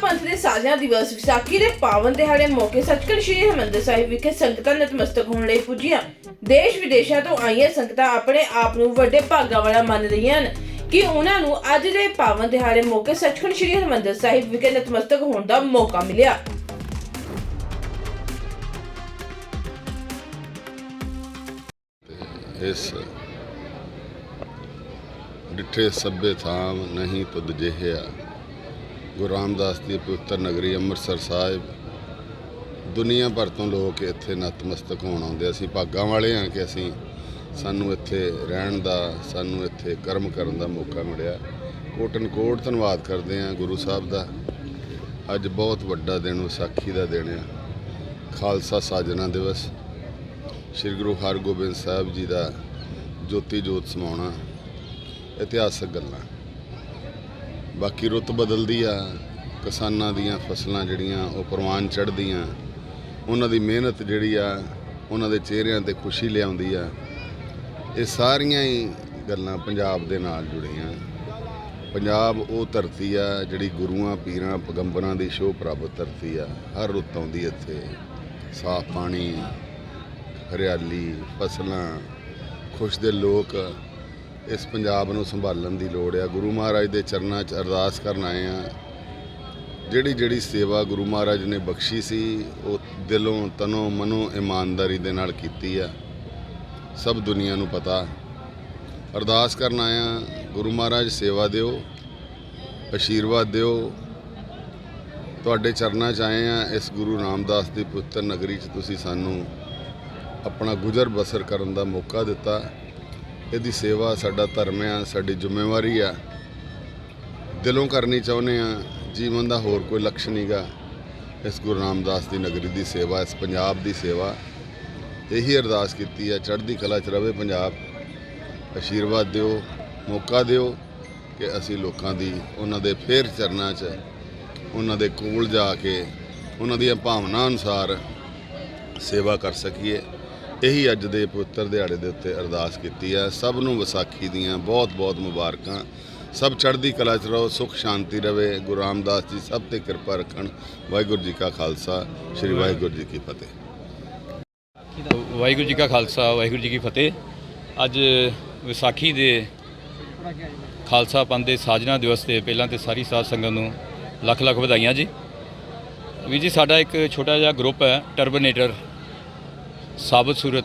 ਪੰਥ ਦੇ ਸਾਜਣਾ ਦਿਵਸ ਵਿਸਾਖੀ ਦੇ ਪਾਵਨ ਦਿਹਾੜੇ ਮੌਕੇ ਸੱਚਖੰਡ ਸ੍ਰੀ ਹਰਿਮੰਦਰ ਸਾਹਿਬ ਵਿਖੇ ਸੰਗਤਾਂ ਨਤਮਸਤਕ ਹੋਣ ਲਈ ਪੁੱਜੀਆਂ। ਦੇਸ਼ ਵਿਦੇਸ਼ਾਂ ਤੋਂ ਆਈਆਂ ਸੰਗਤਾਂ ਆਪਣੇ ਆਪ ਨੂੰ ਵੱਡੇ ਭਾਗਾਂ ਵਾਲਾ ਮੰਨ ਰਹੀਆਂ ਹਨ ਕਿ ਉਹਨਾਂ ਨੂੰ ਅੱਜ ਦੇ ਪਾਵਨ ਦਿਹਾੜੇ ਮੌਕੇ ਸੱਚਖੰਡ ਸ੍ਰੀ ਹਰਿਮੰਦਰ ਸਾਹਿਬ ਵਿਖੇ ਨਤਮਸਤਕ ਹੋਣ ਦਾ ਮੌਕਾ ਮਿਲਿਆ। ਇਸ ਡਿਠੇ ਸਭੇ ਥਾਮ ਨਹੀਂ ਤੁਧ ਜਿਹਿਆ। ਗੁਰੂ ਰਾਮਦਾਸ ਦੀ ਪਵਿੱਤਰ ਨਗਰੀ ਅੰਮ੍ਰਿਤਸਰ ਸਾਹਿਬ, ਦੁਨੀਆ ਭਰ ਤੋਂ ਲੋਕ ਇੱਥੇ ਨਤਮਸਤਕ ਹੋਣ ਆਉਂਦੇ ਅਸੀਂ ਭਾਗਾਂ ਵਾਲੇ ਹਾਂ ਕਿ ਅਸੀਂ ਸਾਨੂੰ ਇੱਥੇ ਰਹਿਣ ਦਾ, ਸਾਨੂੰ ਇੱਥੇ ਕਰਮ ਕਰਨ ਦਾ ਮੌਕਾ ਮਿਲਿਆ। ਕੋਟਨ ਕੋਟ ਧੰਨਵਾਦ ਕਰਦੇ ਹਾਂ ਗੁਰੂ ਸਾਹਿਬ ਦਾ। ਅੱਜ ਬਹੁਤ ਵੱਡਾ ਦਿਨ ਵਿਸਾਖੀ ਦਾ ਦਿਨ ਆ। ਖਾਲਸਾ ਸਾਜਨਾ ਦਿਵਸ। ਸ੍ਰੀ ਗੁਰੂ ਹਰਗੋਬਿੰਦ ਸਾਹਿਬ ਜੀ ਦਾ ਜੋਤੀ ਜੋਤ ਸਮਾਉਣਾ, ਇਤਿਹਾਸਕ ਗੱਲਾਂ। ਬਾਕੀ ਰੁੱਤ ਬਦਲਦੀ ਆ, ਕਿਸਾਨਾਂ ਦੀਆਂ ਫਸਲਾਂ ਜਿਹੜੀਆਂ ਉਹ ਪ੍ਰਵਾਨ ਚੜ੍ਹਦੀਆਂ, ਉਹਨਾਂ ਦੀ ਮਿਹਨਤ ਜਿਹੜੀ ਆ, ਉਹਨਾਂ ਦੇ ਚਿਹਰਿਆਂ ਤੇ ਖੁਸ਼ੀ ਲਿਆਉਂਦੀ ਆ। ਇਹ ਸਾਰੀਆਂ ਹੀ ਗੱਲਾਂ ਪੰਜਾਬ ਦੇ ਨਾਲ ਜੁੜੀਆਂ। ਪੰਜਾਬ ਉਹ ਧਰਤੀ ਆ ਜਿਹੜੀ ਗੁਰੂਆਂ, ਪੀਰਾਂ, ਪੈਗੰਬਰਾਂ ਦੀ ਸ਼ੋਭ ਪ੍ਰਾਪਤ ਧਰਤੀ ਆ। ਹਰ ਰੁੱਤ ਆਉਂਦੀ ਇੱਥੇ। ਸਾਫ਼ ਪਾਣੀ, ਹਰਿਆਲੀ, ਫਸਲਾਂ, ਖੁਸ਼ ਦੇ ਲੋਕ ਇਸ ਪੰਜਾਬ ਨੂੰ ਸੰਭਾਲਣ ਦੀ ਲੋੜ ਆ। ਗੁਰੂ ਮਹਾਰਾਜ ਦੇ ਚਰਨਾਂ 'ਚ ਅਰਦਾਸ ਕਰਨ ਆਏ ਆ। ਜਿਹੜੀ ਜਿਹੜੀ ਸੇਵਾ ਗੁਰੂ ਮਹਾਰਾਜ ਨੇ ਬਖਸ਼ੀ ਸੀ, ਉਹ ਦਿਲੋਂ, ਤਨੋਂ, ਮਨੋਂ, ਇਮਾਨਦਾਰੀ ਦੇ ਨਾਲ ਕੀਤੀ ਆ। ਸਭ ਦੁਨੀਆ ਨੂੰ ਪਤਾ। ਅਰਦਾਸ ਕਰਨ ਆਇਆ ਗੁਰੂ ਮਹਾਰਾਜ ਸੇਵਾ ਦਿਓ ਆਸ਼ੀਰਵਾਦ ਦਿਓ। ਤੁਹਾਡੇ ਚਰਨਾਂ 'ਚ ਆਏ ਆ। ਇਸ ਗੁਰੂ ਰਾਮਦਾਸ ਦੀ ਪੁੱਤਰ ਨਗਰੀ 'ਚ ਤੁਸੀਂ ਸਾਨੂੰ ਆਪਣਾ ਗੁਜ਼ਰ ਬਸਰ ਕਰਨ ਦਾ ਮੌਕਾ ਦਿੱਤਾ। ਇਹਦੀ ਸੇਵਾ, ਸਾਡਾ ਧਰਮ ਆ, ਸਾਡੀ ਜ਼ਿੰਮੇਵਾਰੀ ਆ। ਦਿਲੋਂ ਕਰਨੀ ਚਾਹੁੰਦੇ ਆ, ਜੀਵਨ ਦਾ ਹੋਰ ਕੋਈ ਲਕਸ਼ ਨਹੀਂਗਾ ਇਸ ਗੁਰੂ ਰਾਮਦਾਸ ਦੀ ਨਗਰੀ ਦੀ ਸੇਵਾ, ਇਸ ਪੰਜਾਬ ਦੀ ਸੇਵਾ। ਇਹੀ ਅਰਦਾਸ ਕੀਤੀ ਆ, ਚੜ੍ਹਦੀ ਕਲਾ 'ਚ ਰਵੇ ਪੰਜਾਬ। ਆਸ਼ੀਰਵਾਦ ਦਿਓ, ਮੌਕਾ ਦਿਓ ਕਿ ਅਸੀਂ ਲੋਕਾਂ ਦੀ, ਉਹਨਾਂ ਦੇ ਫੇਰ ਚਰਨਾਂ 'ਚ, ਉਹਨਾਂ ਦੇ ਕੋਲ ਜਾ ਕੇ, ਉਹਨਾਂ ਦੀਆਂ ਭਾਵਨਾ ਅਨੁਸਾਰ ਸੇਵਾ ਕਰ ਸਕੀਏ। ਇਹੀ ਅੱਜ ਦੇ ਪਵਿੱਤਰ ਦਿਹਾੜੇ ਦੇ ਉੱਤੇ ਅਰਦਾਸ ਕੀਤੀ ਹੈ। ਸਭ ਨੂੰ ਵਿਸਾਖੀ ਦੀਆਂ ਬਹੁਤ-ਬਹੁਤ ਮੁਬਾਰਕਾਂ। ਸਭ ਚੜ੍ਹਦੀ ਕਲਾ 'ਚ ਰਹੋ, ਸੁਖ ਸ਼ਾਂਤੀ ਰਵੇ। ਗੁਰੂ ਰਾਮਦਾਸ ਜੀ, ਸਭ ਤੇ ਕਿਰਪਾ ਰੱਖਣ। ਵਾਹਿਗੁਰੂ ਜੀ ਕਾ ਖਾਲਸਾ, ਸ੍ਰੀ ਵਾਹਿਗੁਰੂ ਜੀ ਕੀ ਫਤਿਹ। ਵਾਹਿਗੁਰੂ ਜੀ ਕਾ ਖਾਲਸਾ, ਵਾਹਿਗੁਰੂ ਜੀ ਕੀ ਫਤਿਹ। ਅੱਜ ਵਿਸਾਖੀ ਦੇ ਖਾਲਸਾ ਪੰਥ ਦੇ ਸਾਜਨਾ ਦਿਵਸ ਤੇ ਪਹਿਲਾਂ ਤੇ ਸਾਰੀ ਸਾਧ ਸੰਗਤ ਨੂੰ ਲੱਖ ਲੱਖ ਵਧਾਈਆਂ ਜੀ। ਵੀ ਜੀ, ਸਾਡਾ ਇੱਕ ਛੋਟਾ ਜਿਹਾ ਗਰੁੱਪ ਹੈ ਟਰਬਨੇਟਰ ਸਾਬਤ ਸੂਰਤ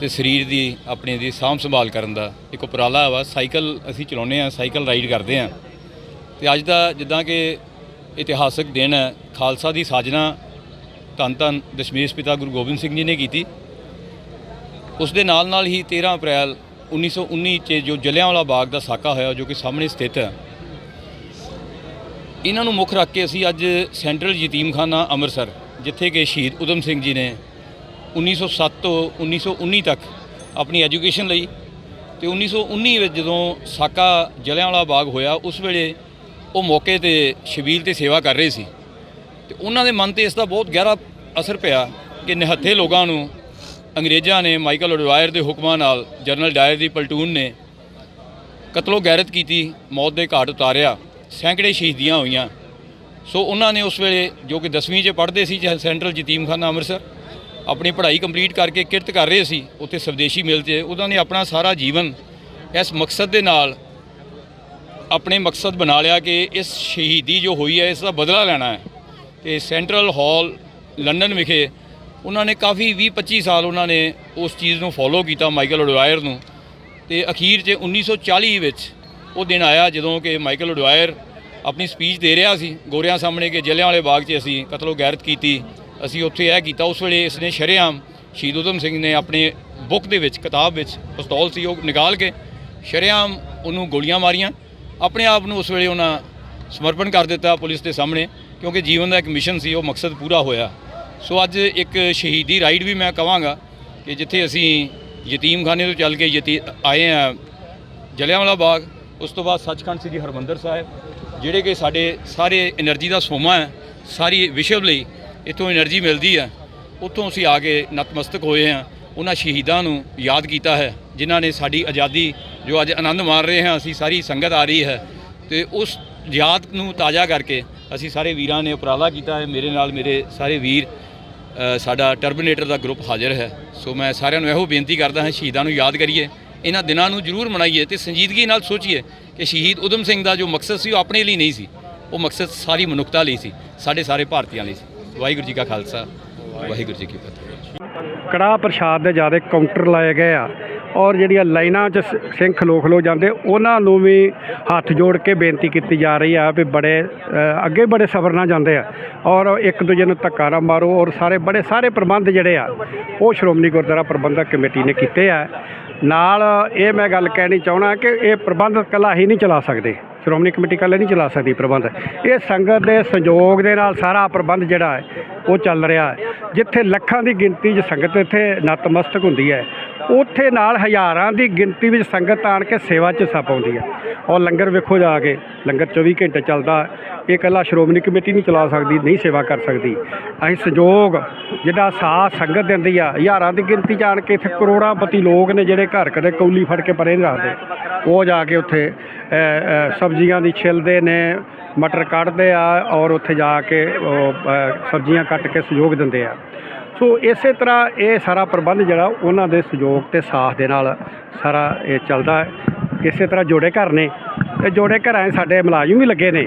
ਤੇ ਸਰੀਰ ਦੀ ਆਪਣੇ ਦੀ ਸਾਂਭ ਸੰਭਾਲ ਕਰਨ ਦਾ ਇੱਕ ਉਪਰਾਲਾ ਵਾ। ਸਾਈਕਲ ਅਸੀਂ ਚਲਾਉਂਦੇ ਆ ਸਾਈਕਲ ਰਾਈਡ ਕਰਦੇ ਆ ਤੇ ਅੱਜ ਦਾ ਜਿੱਦਾਂ ਕਿ ਇਤਿਹਾਸਕ ਦਿਨ ਹੈ, ਖਾਲਸਾ ਦੀ ਸਾਜਨਾ ਧੰਨ ਧੰਨ ਦਸ਼ਮੇਸ਼ ਪਿਤਾ ਗੁਰੂ ਗੋਬਿੰਦ ਸਿੰਘ ਜੀ ਨੇ ਕੀਤੀ। ਉਸ ਦੇ ਨਾਲ ਨਾਲ ਹੀ 13 ਅਪ੍ਰੈਲ 1919 ਚ ਜੋ ਜਲਿਆਂਵਾਲਾ ਬਾਗ ਦਾ ਸਾਕਾ ਹੋਇਆ, ਜੋ ਕਿ ਸਾਹਮਣੇ ਸਥਿਤ ਹੈ। ਇਹਨਾਂ ਨੂੰ ਮੁੱਖ ਰੱਖ ਕੇ ਅਸੀਂ ਅੱਜ ਸੈਂਟਰਲ ਯਤੀਮਖਾਨਾ ਅੰਮ੍ਰਿਤਸਰ, ਜਿੱਥੇ ਕਿ ਸ਼ਹੀਦ ਉਦਮ ਸਿੰਘ ਜੀ ਨੇ 1907 ਤੋਂ 1919 ਤੱਕ ਆਪਣੀ ਐਜੂਕੇਸ਼ਨ ਲਈ ਤੇ 1919 ਵਿੱਚ ਜਦੋਂ ਸਾਕਾ ਜਲਿਆਂਵਾਲਾ ਬਾਗ ਹੋਇਆ, ਉਸ ਵੇਲੇ ਉਹ ਮੌਕੇ ਤੇ ਸ਼ਬੀਲ ਤੇ ਸੇਵਾ ਕਰ ਰਹੇ ਸੀ। ਤੇ ਉਹਨਾਂ ਦੇ ਮਨ ਤੇ ਇਸ ਦਾ ਬਹੁਤ ਗਹਿਰਾ ਅਸਰ ਪਿਆ ਕਿ ਨਿਹੱਥੇ ਲੋਕਾਂ ਨੂੰ ਅੰਗਰੇਜ਼ਾਂ ਨੇ ਮਾਈਕਲ ਅਡਵਾਇਰ ਦੇ ਹੁਕਮਾਂ ਨਾਲ ਜਨਰਲ ਡਾਇਰ ਦੀ ਪਲਟੂਨ ਨੇ ਕਤਲੋ ਗੈਰਤ ਕੀਤੀ, ਮੌਤ ਦੇ ਘਾਟ ਉਤਾਰਿਆ, ਸੈਂਕੜੇ ਸ਼ਹੀਦੀਆਂ ਹੋਈਆਂ। ਸੋ ਉਹਨਾਂ ਨੇ ਉਸ ਵੇਲੇ ਜੋ ਕਿ 10ਵੀਂ 'ਚ ਪੜ੍ਹਦੇ ਸੀ ਸੈਂਟਰਲ ਯਤੀਮਖਾਨਾ ਅੰਮ੍ਰਿਤਸਰ ਆਪਣੀ ਪੜ੍ਹਾਈ ਕੰਪਲੀਟ ਕਰਕੇ ਕਿਰਤ ਕਰ ਰਹੇ ਸੀ, ਉੱਥੇ ਸਵਦੇਸ਼ੀ ਮਿਲ 'ਚ ਉਹਨਾਂ ਨੇ ਆਪਣਾ ਸਾਰਾ ਜੀਵਨ ਇਸ ਮਕਸਦ ਦੇ ਨਾਲ ਆਪਣੇ ਮਕਸਦ ਬਣਾ ਲਿਆ ਕਿ ਇਸ ਸ਼ਹੀਦੀ ਜੋ ਹੋਈ ਹੈ, ਇਸ ਦਾ ਬਦਲਾ ਲੈਣਾ ਹੈ। ਤੇ ਸੈਂਟਰਲ ਹਾਲ ਲੰਡਨ ਵਿਖੇ ਉਹਨਾਂ ਨੇ ਕਾਫੀ 20 25 ਸਾਲ ਉਹਨਾਂ ਨੇ ਉਸ ਚੀਜ਼ ਨੂੰ ਫੋਲੋ ਕੀਤਾ, ਮਾਈਕਲ ਓਡਵਾਇਰ ਨੂੰ। ਤੇ ਅਖੀਰ 'ਚ 1940 ਵਿੱਚ ਉਹ ਦਿਨ ਆਇਆ ਜਦੋਂ ਕਿ ਮਾਈਕਲ ਓਡਵਾਇਰ ਆਪਣੀ ਸਪੀਚ ਦੇ ਰਿਹਾ ਸੀ, ਗੋਰਿਆਂ ਸਾਹਮਣੇ ਕਿ ਜਲਿਆਂਵਾਲੇ ਬਾਗ 'ਚ ਅਸੀਂ ਕਤਲੋ ਗੈਰਤ ਕੀਤੀ। ਅਸੀਂ ਉੱਥੇ ਇਹ ਕੀਤਾ, ਉਸ ਵੇਲੇ ਇਸ ਨੇ ਸ਼ਰੇਆਮ ਸ਼ਹੀਦ ਉਦਮ ਸਿੰਘ ਨੇ ਆਪਣੇ ਬੁੱਕ ਦੇ ਵਿੱਚ, ਕਿਤਾਬ ਵਿੱਚ ਪਿਸਤੌਲ ਸੀ, ਉਹ ਨਿਕਾਲ ਕੇ ਸ਼ਰੇਆਮ ਉਹਨੂੰ ਗੋਲੀਆਂ ਮਾਰੀਆਂ। ਆਪਣੇ ਆਪ ਨੂੰ ਉਸ ਵੇਲੇ ਉਹਨਾਂ ਸਮਰਪਣ ਕਰ ਦਿੱਤਾ ਪੁਲਿਸ ਦੇ ਸਾਹਮਣੇ, ਕਿਉਂਕਿ ਜੀਵਨ ਦਾ ਇੱਕ ਮਿਸ਼ਨ ਸੀ, ਉਹ ਮਕਸਦ ਪੂਰਾ ਹੋਇਆ। ਸੋ ਅੱਜ ਇੱਕ ਸ਼ਹੀਦੀ ਰਾਈਡ ਵੀ ਮੈਂ ਕਹਾਂਗਾ ਕਿ ਜਿੱਥੇ ਅਸੀਂ ਯਤੀਮਖਾਨੇ ਤੋਂ ਚੱਲ ਕੇ ਯਤੀ, ਆਏ ਆ ਜਲਿਆਂਵਾਲਾ ਬਾਗ, ਉਸ ਤੋਂ ਬਾਅਦ ਸੱਚਖੰਡ ਸ੍ਰੀ ਹਰਮੰਦਰ ਸਾਹਿਬ, ਜਿਹੜੇ ਕਿ ਸਾਡੇ ਸਾਰੇ એનર્ਜੀ ਦਾ ਸੋਮਾ ਹੈ, ਸਾਰੀ ਵਿਸ਼ਵ ਲਈ ਇਥੋਂ એનર્ਜੀ ਮਿਲਦੀ ਆ, ਉਥੋਂ ਅਸੀਂ ਆ ਕੇ ਨਤਮਸਤਕ ਹੋਏ ਆ ਉਹਨਾਂ ਸ਼ਹੀਦਾਂ ਨੂੰ ਯਾਦ ਕੀਤਾ ਹੈ, ਜਿਨ੍ਹਾਂ ਨੇ ਸਾਡੀ ਆਜ਼ਾਦੀ, ਜੋ ਅੱਜ ਆਨੰਦ ਮਾਣ ਰਹੇ ਹਾਂ, ਅਸੀਂ ਸਾਰੀ ਸੰਗਤ ਆ ਰਹੀ ਹੈ। ਤੇ ਉਸ ਯਾਦ ਨੂੰ ਤਾਜ਼ਾ ਕਰਕੇ ਅਸੀਂ ਸਾਰੇ ਵੀਰਾਂ ਨੇ ਉਪਰਾਲਾ ਕੀਤਾ ਹੈ। ਮੇਰੇ ਨਾਲ ਮੇਰੇ ਸਾਰੇ ਵੀਰ ਸਾਡਾ ਟਰਬੀਨੇਟਰ ਦਾ ਗਰੁੱਪ ਹਾਜ਼ਰ ਹੈ। ਸੋ ਮੈਂ ਸਾਰਿਆਂ ਨੂੰ ਇਹੋ ਬੇਨਤੀ ਕਰਦਾ ਹਾਂ, ਸ਼ਹੀਦਾਂ ਨੂੰ ਯਾਦ ਕਰੀਏ। ਇਹਨਾਂ ਦਿਨਾਂ ਨੂੰ ਜ਼ਰੂਰ ਮਨਾਈਏ ਤੇ ਸੰਜੀਦਗੀ ਨਾਲ ਸੋਚੀਏ ਕਿ ਸ਼ਹੀਦ ਉਦਮ ਸਿੰਘ ਦਾ ਜੋ ਮਕਸਦ ਸੀ, ਉਹ ਆਪਣੇ ਲਈ ਨਹੀਂ ਸੀ। ਉਹ ਮਕਸਦ ਸਾਰੀ ਮਨੁੱਖਤਾ ਲਈ ਸੀ, ਸਾਡੇ ਸਾਰੇ ਭਾਰਤੀਆਂ ਲਈ ਸੀ। ਵਾਹਿਗੁਰੂ ਜੀ ਕਾ ਖਾਲਸਾ, ਵਾਹਿਗੁਰੂ ਜੀ ਕੀ ਫਤਿਹ। ਕੜਾਹ ਪ੍ਰਸ਼ਾਦ ਦੇ ਜ਼ਿਆਦਾ ਕਾਊਂਟਰ ਲਾਏ ਗਏ ਆ ਔਰ ਜਿਹੜੀਆਂ ਲਾਈਨਾਂ 'ਚ ਸ- ਸਿੰਘ ਖਲੋ ਖਲੋ ਜਾਂਦੇ, ਉਹਨਾਂ ਨੂੰ ਵੀ ਹੱਥ ਜੋੜ ਕੇ ਬੇਨਤੀ ਕੀਤੀ ਜਾ ਰਹੀ ਆ ਵੀ ਬੜੇ ਅੱਗੇ ਬੜੇ ਸਬਰ ਨਾਲ ਜਾਂਦੇ ਆ ਔਰ ਇੱਕ ਦੂਜੇ ਨੂੰ ਧੱਕਾ ਨਾ ਮਾਰੋ ਔਰ ਸਾਰੇ ਬੜੇ, ਸਾਰੇ ਪ੍ਰਬੰਧ ਜਿਹੜੇ ਆ, ਉਹ ਸ਼੍ਰੋਮਣੀ ਗੁਰਦੁਆਰਾ ਪ੍ਰਬੰਧਕ ਕਮੇਟੀ ਨੇ ਕੀਤੇ ਆ। ਨਾਲ ਇਹ ਮੈਂ ਗੱਲ ਕਹਿਣੀ ਚਾਹਣਾ ਕਿ ਇਹ ਪ੍ਰਬੰਧ ਇਕੱਲਾ ਹੀ ਨਹੀਂ ਚਲਾ ਸਕਦੇ। ਸ਼੍ਰੋਮਣੀ ਕਮੇਟੀ ਇਕੱਲੇ ਨਹੀਂ ਚਲਾ ਸਕਦੀ ਪ੍ਰਬੰਧ। ਇਹ ਸੰਗਤ ਦੇ ਸੰਯੋਗ ਦੇ ਨਾਲ ਸਾਰਾ ਪ੍ਰਬੰਧ ਜਿਹੜਾ ਹੈ, ਉਹ ਚੱਲ ਰਿਹਾ ਹੈ। ਜਿੱਥੇ ਲੱਖਾਂ ਦੀ ਗਿਣਤੀ 'ਚ ਸੰਗਤ ਇੱਥੇ ਨਤਮਸਤਕ ਹੁੰਦੀ ਹੈ, ਉੱਥੇ ਨਾਲ ਹਜ਼ਾਰਾਂ ਦੀ ਗਿਣਤੀ ਵਿੱਚ ਸੰਗਤ ਆਣ ਕੇ ਸੇਵਾ 'ਚ ਹਿੱਸਾ ਪਾਉਂਦੀ ਹੈ। ਔਰ ਲੰਗਰ ਵੇਖੋ ਜਾ ਕੇ, ਲੰਗਰ 24 ਘੰਟੇ ਚੱਲਦਾ ਇਹ ਇਕੱਲਾ ਸ਼੍ਰੋਮਣੀ ਕਮੇਟੀ ਨਹੀਂ ਚਲਾ ਸਕਦੀ ਨਹੀਂ ਸੇਵਾ ਕਰ ਸਕਦੀ। ਅਸੀਂ ਸਹਿਯੋਗ ਜਿਹੜਾ ਸਾਥ ਸੰਗਤ ਦਿੰਦੀ ਆ ਹਜ਼ਾਰਾਂ ਦੀ ਗਿਣਤੀ 'ਚ ਆਣ ਕੇ ਇੱਥੇ ਕਰੋੜਾਂ ਪਤੀ ਲੋਕ ਨੇ ਜਿਹੜੇ ਘਰ ਕਦੇ ਕੌਲੀ ਫੜ ਕੇ ਪਰੇ ਨਹੀਂ ਰੱਖਦੇ। ਉਹ ਜਾ ਕੇ ਉੱਥੇ ਸਬਜ਼ੀਆਂ ਦੀ ਛਿਲਦੇ ਨੇ ਮਟਰ ਕੱਢਦੇ ਆ ਔਰ ਉੱਥੇ ਜਾ ਕੇ ਉਹ, ਸਬਜ਼ੀਆਂ ਕੱਟ ਕੇ ਸਹਿਯੋਗ ਦਿੰਦੇ ਆ। ਸੋ ਇਸੇ ਤਰ੍ਹਾਂ ਇਹ ਸਾਰਾ ਪ੍ਰਬੰਧ ਜਿਹੜਾ ਉਹਨਾਂ ਦੇ ਸਹਿਯੋਗ ਤੇ ਸਾਥ ਦੇ ਨਾਲ ਸਾਰਾ ਇਹ ਚੱਲਦਾ। ਹੈ ਇਸੇ ਤਰ੍ਹਾਂ ਜੋੜੇ ਘਰ ਨੇ। ਤੇ ਜੋੜੇ ਘਰਾਂ 'ਚ ਸਾਡੇ ਮੁਲਾਜ਼ਮ ਵੀ ਲੱਗੇ ਨੇ।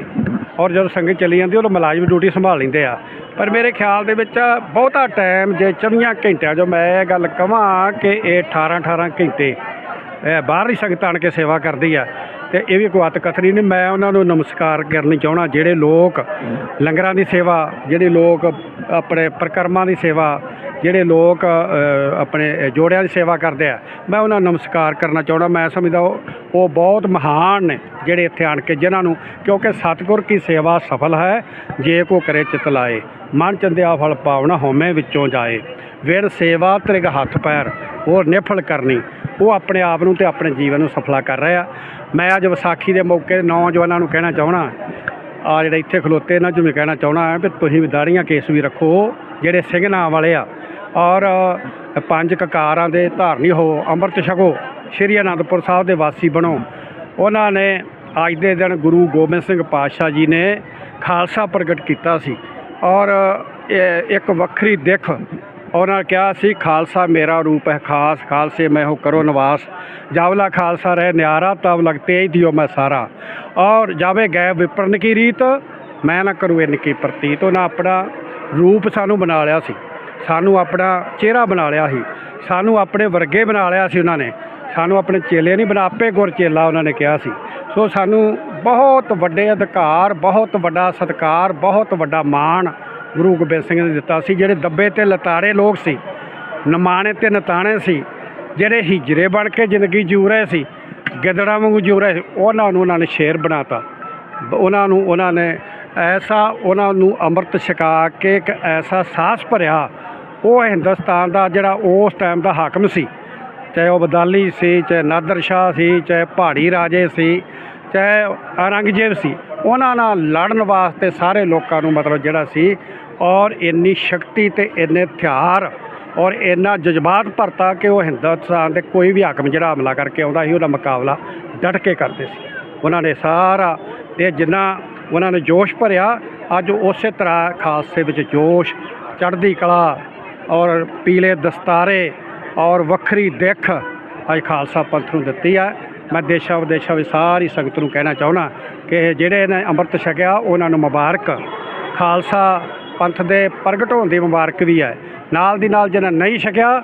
ਔਰ ਜਦੋਂ ਸੰਗਤ ਚਲੀ ਜਾਂਦੀ ਉਹ ਮੁਲਾਜ਼ਮ ਡਿਊਟੀ ਸੰਭਾਲ ਲੈਂਦੇ ਆ। ਪਰ ਮੇਰੇ ਖਿਆਲ ਦੇ ਵਿੱਚ ਬਹੁਤਾ ਟਾਈਮ ਜੇ 24 ਘੰਟਿਆਂ ਜੋ ਮੈਂ ਇਹ ਗੱਲ ਕਹਾਂ ਕਿ ਇਹ 18 18 ਘੰਟੇ, ਇਹ ਬਾਹਰਲੀ ਸੰਗਤ ਆਣ ਕੇ ਸੇਵਾ ਕਰਦੀ ਆ। ਤੇ ਇਹ ਵੀ ਕੋਈ ਅਤ ਕਥਨੀ ਨਹੀਂ, ਮੈਂ ਉਹਨਾਂ ਨੂੰ ਨਮਸਕਾਰ ਕਰਨੀ ਚਾਹਣਾ ਜਿਹੜੇ ਲੋਕ ਲੰਗਰਾਂ ਦੀ ਸੇਵਾ, ਜਿਹੜੇ ਲੋਕ ਆਪਣੇ ਪ੍ਰਕਰਮਾਂ ਦੀ ਸੇਵਾ ਜਿਹੜੇ ਲੋਕ ਆਪਣੇ ਜੋੜਿਆਂ ਦੀ ਸੇਵਾ ਕਰਦੇ ਆ, ਮੈਂ ਉਹਨਾਂ ਨੂੰ ਨਮਸਕਾਰ ਕਰਨਾ ਚਾਹੁੰਦਾ। ਮੈਂ ਸਮਝਦਾ ਉਹ ਬਹੁਤ ਮਹਾਨ ਨੇ ਜਿਹੜੇ ਇੱਥੇ ਆਣ ਕੇ ਜਿਨ੍ਹਾਂ ਨੂੰ, ਕਿਉਂਕਿ ਸਤਿਗੁਰ ਕੀ ਸੇਵਾ ਸਫਲ ਹੈ, ਜੇ ਕੋ ਕਰੇ ਚਿਤ ਲਾਏ। ਮਨ ਚੰਦਿਆ ਫਲ ਪਾਵਣਾ ਹੋਮੇ ਵਿੱਚੋਂ ਜਾਏ। ਵਿਰ ਸੇਵਾ ਤ੍ਰਿਗ ਹੱਥ ਪੈਰ, ਹੋਰ ਨਿਫਲ ਕਰਨੀ। ਉਹ ਆਪਣੇ ਆਪ ਨੂੰ ਤੇ ਆਪਣੇ ਜੀਵਨ ਨੂੰ ਸਫਲਾ ਕਰ ਰਿਹਾ। ਮੈਂ ਅੱਜ ਵਿਸਾਖੀ ਦੇ ਮੌਕੇ ਨੌਜਵਾਨਾਂ ਨੂੰ ਕਹਿਣਾ ਚਾਹਣਾ ਆ ਜਿਹੜੇ ਇੱਥੇ ਖਲੋਤੇ ਇਹਨਾਂ ਨੂੰ ਮੈਂ ਕਹਿਣਾ ਚਾਹਣਾ ਹੈ ਵੀ ਤੁਸੀਂ ਵੀ ਦਾੜੀਆਂ ਕੇਸ ਵੀ ਰੱਖੋ, ਜਿਹੜੇ ਸਿੰਘ ਨਾਂ ਵਾਲੇ ਆ ਔਰ ਪੰਜ ਕਕਾਰਾਂ ਦੇ ਧਾਰਨੀ ਹੋ ਅੰਮ੍ਰਿਤ ਛਕੋ, ਸ਼੍ਰੀ ਅਨੰਦਪੁਰ ਸਾਹਿਬ ਦੇ ਵਾਸੀ ਬਣੋ। ਉਹਨਾਂ ਨੇ ਅੱਜ ਦੇ ਦਿਨ ਗੁਰੂ ਗੋਬਿੰਦ ਸਿੰਘ ਪਾਤਸ਼ਾਹ ਜੀ ਨੇ ਖਾਲਸਾ ਪ੍ਰਗਟ ਕੀਤਾ ਸੀ। ਔਰ ਇਹ ਇੱਕ ਵੱਖਰੀ ਦਿੱਖ ਉਹਨਾਂ ਕਿਹਾ ਸੀ, ਖਾਲਸਾ ਮੇਰਾ ਰੂਪ ਹੈ ਖਾਸ, ਖਾਲਸੇ ਮੈਂ ਹੋ ਕਰੋ ਨਿਵਾਸ। ਜਾਵਲਾ ਖਾਲਸਾ ਰਹਿ ਨਿਆਰਾ, ਤਬ ਲਗ ਹੀ ਦਿਓ ਮੈਂ ਸਾਰਾ। ਔਰ ਜਾਵੇ ਗਏ ਵਿਪਰਨ ਕੀ ਰੀਤ, ਮੈਂ ਨਾ ਕਰੂ ਇਨ ਕੀ ਪ੍ਰਤੀਤ। ਉਹਨਾਂ ਆਪਣਾ ਰੂਪ ਸਾਨੂੰ ਬਣਾ ਲਿਆ ਸੀ। ਸਾਨੂੰ ਆਪਣਾ ਚਿਹਰਾ ਬਣਾ ਲਿਆ ਸੀ। ਸਾਨੂੰ ਆਪਣੇ ਵਰਗੇ ਬਣਾ ਲਿਆ ਸੀ ਉਹਨਾਂ ਨੇ। ਸਾਨੂੰ ਆਪਣੇ ਚੇਲੇ ਨਹੀਂ ਬਣਾ, ਆਪੇ ਗੁਰ ਚੇਲਾ ਉਹਨਾਂ ਨੇ ਕਿਹਾ ਸੀ। ਸੋ ਸਾਨੂੰ ਬਹੁਤ ਵੱਡੇ ਅਧਿਕਾਰ, ਬਹੁਤ ਵੱਡਾ ਸਤਿਕਾਰ, ਬਹੁਤ ਵੱਡਾ ਮਾਣ ਗੁਰੂ ਗੋਬਿੰਦ ਸਿੰਘ ਨੇ ਦਿੱਤਾ ਸੀ, ਜਿਹੜੇ ਦੱਬੇ ਤੇ ਲਤਾੜੇ ਲੋਕ ਸੀ, ਨਮਾਣੇ ਤੇ ਨਤਾਣੇ ਸੀ, ਜਿਹੜੇ ਹਿਜਰੇ ਬਣ ਕੇ ਜ਼ਿੰਦਗੀ ਜੂ ਰਹੇ ਸੀ, ਗਿੱਦੜਾਂ ਵਾਂਗੂ ਜੂ ਰਹੇ ਸੀ, ਉਹਨਾਂ ਨੂੰ ਉਹਨਾਂ ਨੇ ਸ਼ੇਰ ਬਣਾਤਾ। ਬ- ਉਹਨਾਂ ਨੂੰ, ਉਹਨਾਂ ਨੇ ਐਸਾ, ਉਹਨਾਂ ਨੂੰ ਅੰਮ੍ਰਿਤ ਛਕਾ ਕੇ ਇੱਕ ਐਸਾ ਸਾਹਸ ਭਰਿਆ ਉਹ ਹਿੰਦੁਸਤਾਨ ਦਾ ਜਿਹੜਾ ਉਸ ਟਾਈਮ ਦਾ ਹਾਕਮ ਸੀ, ਚਾਹੇ ਉਹ ਬਦਾਲੀ ਸੀ, ਚਾਹੇ ਨਾਦਰ ਸ਼ਾਹ ਸੀ, ਚਾਹੇ ਪਹਾੜੀ ਰਾਜੇ ਸੀ, ਚਾਹੇ ਔਰੰਗਜ਼ੇਬ ਸੀ, ਉਹਨਾਂ ਨਾਲ ਲੜਨ ਵਾਸਤੇ ਸਾਰੇ ਲੋਕਾਂ ਨੂੰ ਮਤਲਬ ਜਿਹੜਾ ਸੀ, ਔਰ ਇੰਨੀ ਸ਼ਕਤੀ ਤੇ ਇੰਨੇ ਹਥਿਆਰ ਔਰ ਇੰਨਾ ਜਜ਼ਬਾਤ ਭਰਤਾ ਕਿ ਉਹ ਹਿੰਦੁਸਤਾਨ ਦੇ ਕੋਈ ਵੀ ਹਾਕਮ ਜਿਹੜਾ ਹਮਲਾ ਕਰਕੇ ਆਉਂਦਾ ਸੀ, ਉਹਦਾ ਮੁਕਾਬਲਾ ਡਟ ਕੇ ਕਰਦੇ ਸੀ। ਉਹਨਾਂ ਨੇ ਸਾਰਾ ਤੇ ਜਿੰਨਾ ਉਹਨਾਂ ਨੇ ਜੋਸ਼ ਭਰਿਆ, ਅੱਜ ਉਸੇ ਤਰ੍ਹਾਂ ਖਾਲਸੇ ਵਿੱਚ ਜੋਸ਼, ਚੜ੍ਹਦੀ ਕਲਾ ਔਰ ਪੀਲੇ ਦਸਤਾਰੇ ਔਰ ਵੱਖਰੀ ਦਿੱਖ ਅੱਜ ਖਾਲਸਾ ਪੰਥ ਨੂੰ ਦਿੱਤੀ ਆ। ਮੈਂ ਦੇਸ਼ਾਂ ਵਿਦੇਸ਼ਾਂ ਵਿੱਚ ਸਾਰੀ ਸੰਗਤ ਨੂੰ ਕਹਿਣਾ ਚਾਹੁੰਦਾ ਕਿ ਜਿਹੜੇ ਨੇ ਅੰਮ੍ਰਿਤ ਛਕਿਆ, ਉਹਨਾਂ ਨੂੰ ਮੁਬਾਰਕ। ਖਾਲਸਾ ਪੰਥ ਦੇ ਪ੍ਰਗਟ ਹੋਣ ਦੀ ਮੁਬਾਰਕ ਵੀ ਹੈ। ਨਾਲ ਦੀ ਨਾਲ ਜਿਹਨਾਂ ਨਹੀਂ ਛਕਿਆ,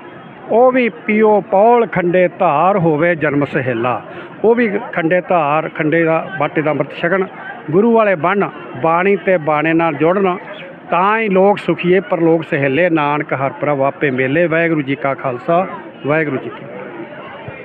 ਉਹ ਵੀ ਪੀਓ ਪੌਲ ਖੰਡੇ ਧਾਰ ਹੋਵੇ ਜਨਮ ਸਹੇਲਾ। ਉਹ ਵੀ ਖੰਡੇ ਧਾਰ, ਖੰਡੇ ਦਾ ਬਾਟੇ ਦਾ ਅੰਮ੍ਰਿਤ ਛਕਣ, ਗੁਰੂ ਵਾਲੇ ਬਣ ਬਾਣੀ ਤੇ ਬਾਣੇ ਨਾਲ ਜੁੜਨ ਤਾਂ ਹੀ ਲੋਕ ਸੁਖੀਏ, ਪਰਲੋਕ ਸਹੇਲੇ, ਨਾਨਕ ਹਰ ਪ੍ਰਭ ਆਪੇ ਮੇਲੇ। ਵਾਹਿਗੁਰੂ ਜੀ ਕਾ ਖਾਲਸਾ, ਵਾਹਿਗੁਰੂ ਜੀ ਕੀ